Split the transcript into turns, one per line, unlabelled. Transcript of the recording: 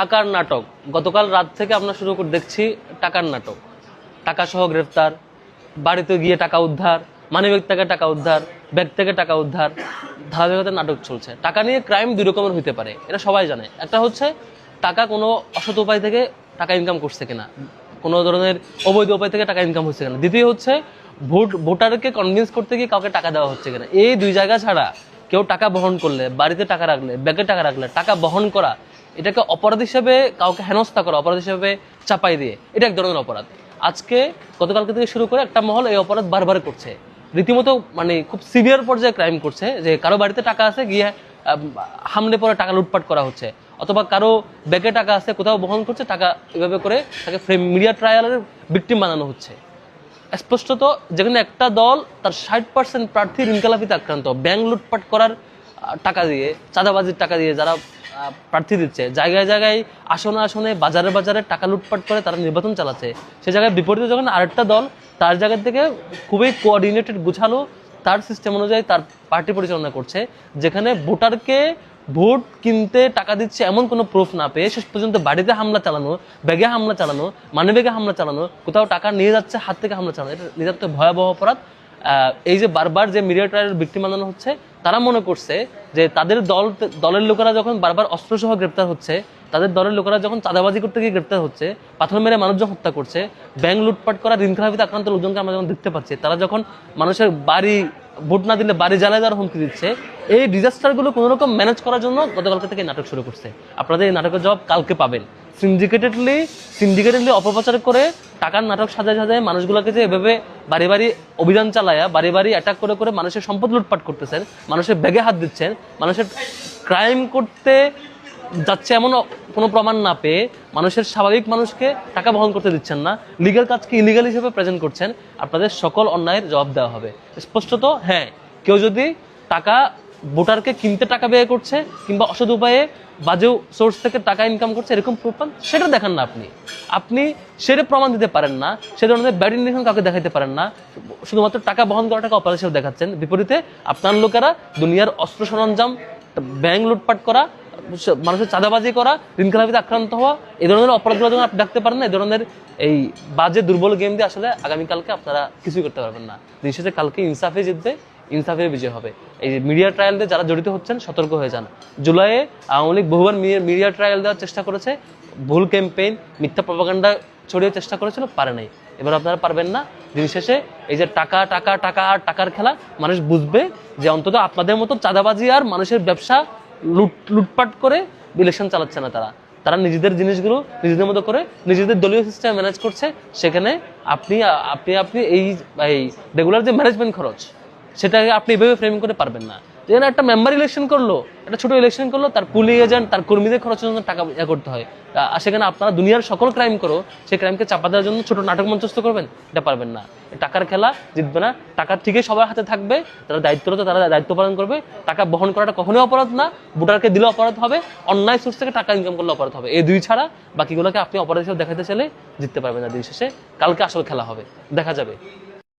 টাকার নাটক। গতকাল রাত থেকে আমরা শুরু করে দেখছি টাকার নাটক। টাকা সহ গ্রেফতার, বাড়িতে গিয়ে টাকা উদ্ধার মানিব্যাগ থেকে টাকা উদ্ধার, ব্যাগ থেকে টাকা উদ্ধার, ধারাবাহিকতার নাটক চলছে। টাকা নিয়ে ক্রাইম দুই রকমের হতে পারে, এটা সবাই জানে। একটা হচ্ছে, টাকা কোনো অসৎ উপায় থেকে টাকা ইনকাম করছে কিনা, কোনো ধরনের অবৈধ উপায় থেকে টাকা ইনকাম হচ্ছে কিনা। দ্বিতীয় হচ্ছে, ভোট ভোটারকে কনভিন্স করতে গিয়ে কাউকে টাকা দেওয়া হচ্ছে কিনা। এই দুই জায়গা ছাড়া কেউ টাকা বহন করলে, বাড়িতে টাকা রাখলে, ব্যাগে টাকা রাখলে, টাকা বহন করা এটাকে অপরাধ হিসেবে কাউকে হেনস্থা করা, অপরাধ হিসেবে চাপাই দিয়ে, এটা এক ধরনের অপরাধ। আজকে গতকালকে থেকে শুরু করে একটা মহল এই অপরাধ বারবার করছে। রীতিমতো মানে খুব সিভিয়ার পর্যায়ে ক্রাইম করছে যে কারও বাড়িতে টাকা আছে, গিয়ে হামলে পরে টাকা লুটপাট করা হচ্ছে। অথবা কারও ব্যাগে টাকা আছে, কোথাও বহন করছে, টাকা এভাবে করে তাকে ফ্রেম মিডিয়া ট্রায়ালের ভিকটিম বানানো হচ্ছে। স্পষ্টত, যেখানে একটা দল তার ষাট পার্সেন্ট প্রার্থী ঋণকালাপিতে আক্রান্ত, ব্যাংক লুটপাট করার টাকা দিয়ে, চাঁদাবাজির টাকা দিয়ে যারা প্রার্থী দিচ্ছে, জায়গায় জায়গায় আসনে আসনে, বাজারে বাজারে টাকা লুটপাট করে তারা নির্বাচন চালাচ্ছে। সে জায়গায় বিপরীতে যখন আরেকটা দল তার জায়গা থেকে খুবই কোঅর্ডিনেটেড গুছালো, তার সিস্টেম অনুযায়ী তার পার্টি পরিচালনা করছে, যেখানে ভোটারকে ভোট কিনতে টাকা দিচ্ছে এমন কোনো প্রুফ না পেয়ে শেষ পর্যন্ত বাড়িতে হামলা চালানো, ব্যাগে হামলা চালানো মানে ব্যাগে হামলা চালানো, কোথাও টাকা নিয়ে যাচ্ছে, হাত থেকে হামলা চালানো, এটা নিতান্ত ভয়াবহ অপরাধ। এই যে বারবার যে মিডিয়া ট্রায়ালের ভিক্টিম বানানো হচ্ছে তারা মনে করছে যে তাদের দল, দলের লোকেরা যখন বারবার অস্ত্রসহ গ্রেপ্তার হচ্ছে, তাদের দলের লোকেরা যখন চাঁদাবাজি করতে গিয়ে গ্রেপ্তার হচ্ছে, পাথর মেরে মানুষজন হত্যা করছে, ব্যাংক লুটপাট করা ঋণ খেলাপিতে আক্রান্ত লোকজনকে আমরা যখন দেখতে পাচ্ছি, তারা যখন মানুষের বাড়ি, ভোট না দিলে বাড়ি জ্বালায় দেওয়ার হুমকি দিচ্ছে, এই ডিজাস্টারগুলো কোনো রকম ম্যানেজ করার জন্য গতকালকে থেকে নাটক শুরু করছে। আপনাদের এই নাটকের জবাব কালকে পাবেন। সিন্ডিকেটেডলি সিন্ডিকেটেডলি অপপ্রচার করে টাকার নাটক সাজায় সাজায় মানুষগুলোকে যে এভাবে বাড়ি বাড়ি অভিযান চালায়া, বাড়ি বাড়ি অ্যাটাক করে করে মানুষের সম্পদ লুটপাট করতেছেন, মানুষের ব্যাগে হাত দিচ্ছেন, মানুষের ক্রাইম করতে যাচ্ছে এমন কোনো প্রমাণ না পেয়ে মানুষের স্বাভাবিক মানুষকে টাকা বহন করতে দিচ্ছেন না লিগ্যাল কাজকে ইলিগাল হিসেবে প্রেজেন্ট করছেন, আপনাদের সকল অন্যায়ের জবাব দেওয়া হবে। স্পষ্টত হ্যাঁ কেউ যদি টাকা ভোটারকে কিনতে টাকা ব্যয় করছে কিংবা অসৎ উপায়ে বাজে সোর্স থেকে টাকা ইনকাম করছে, এরকম প্রমাণ সেটা দেখান না আপনি। আপনি সেটা প্রমাণ দিতে পারেন না, সে ধরনের ব্যাড ইন্ডিকেশন কাউকে দেখাতে পারেন না। শুধুমাত্র টাকা বহন করাটাকে টাকা অপারেশন দেখাচ্ছেন। বিপরীতে আপনার লোকেরা দুনিয়ার অস্ত্র সরঞ্জাম ব্যাংক লুটপাট করা, মানুষের চাঁদাবাজি করা ঋণ খেলাপিতে আক্রান্ত হওয়া, এই ধরনের অপরাধগুলো যখন আপনি ডাকতে পারেন না, এই ধরনের এই বাজে, দুর্বল গেম দিয়ে আসলে আগামীকালকে আপনারা কিছুই করতে পারবেন না। দিন শেষে কালকে ইনসাফে জিতবে ইনসাফের বিজয় হবে। এই মিডিয়া ট্রায়াল দিয়ে যারা জড়িত হচ্ছেন, সতর্ক হয়ে যান। জুলাইয়ে আওয়ামী লীগ বহুবার মিডিয়া ট্রায়াল দেওয়ার চেষ্টা করেছে। ভুল ক্যাম্পেইন মিথ্যা প্রপাগান্ডা ছড়িয়ে চেষ্টা করেছিল, পারে নাই। এবার আপনারা পারবেন না। দিন শেষে এই যে টাকা টাকা টাকা আর টাকার খেলা, মানুষ বুঝবে যে অন্তত আপনাদের মতো চাঁদাবাজি আর মানুষের ব্যবসা লুট, লুটপাট করে ইলেকশন চালাচ্ছে না তারা। তারা নিজেদের জিনিসগুলো নিজেদের মতো করে নিজেদের দলীয় সিস্টেম ম্যানেজ করছে। সেখানে আপনি আপনি আপনি এই রেগুলার যে ম্যানেজমেন্ট খরচ সেটাকে আপনি এভাবে ফ্রেমিং করে পারবেন না। যেখানে একটা মেম্বার ইলেকশন করল, একটা ছোট ইলেকশন করল, তার পুলিং এজেন্ট তার কর্মীদের খরচের জন্য টাকা ইয়ে করতে হয়। আর সেখানে আপনারা দুনিয়ার সকল ক্রাইম করো, সেই ক্রাইমকে চাপা দেওয়ার জন্য ছোট নাটক মঞ্চস্থ করবেন, এটা পারবেন না। টাকার খেলা জিতবে না। টাকা ঠিকই সবার হাতে থাকবে, তারা দায়িত্বরত, তারা দায়িত্ব পালন করবে। টাকা বহন করাটা কখনোই অপরাধ না, ভোটারকে দিলে অপরাধ হবে, অন্যায় সোর্স থেকে টাকা ইনকাম করলে অপরাধ হবে। এই দুই ছাড়া বাকিগুলোকে আপনি অপরাধ হিসেবে দেখাতে চাইলে জিততে পারবেন না দিন শেষে। কালকে আসল খেলা হবে, দেখা যাবে।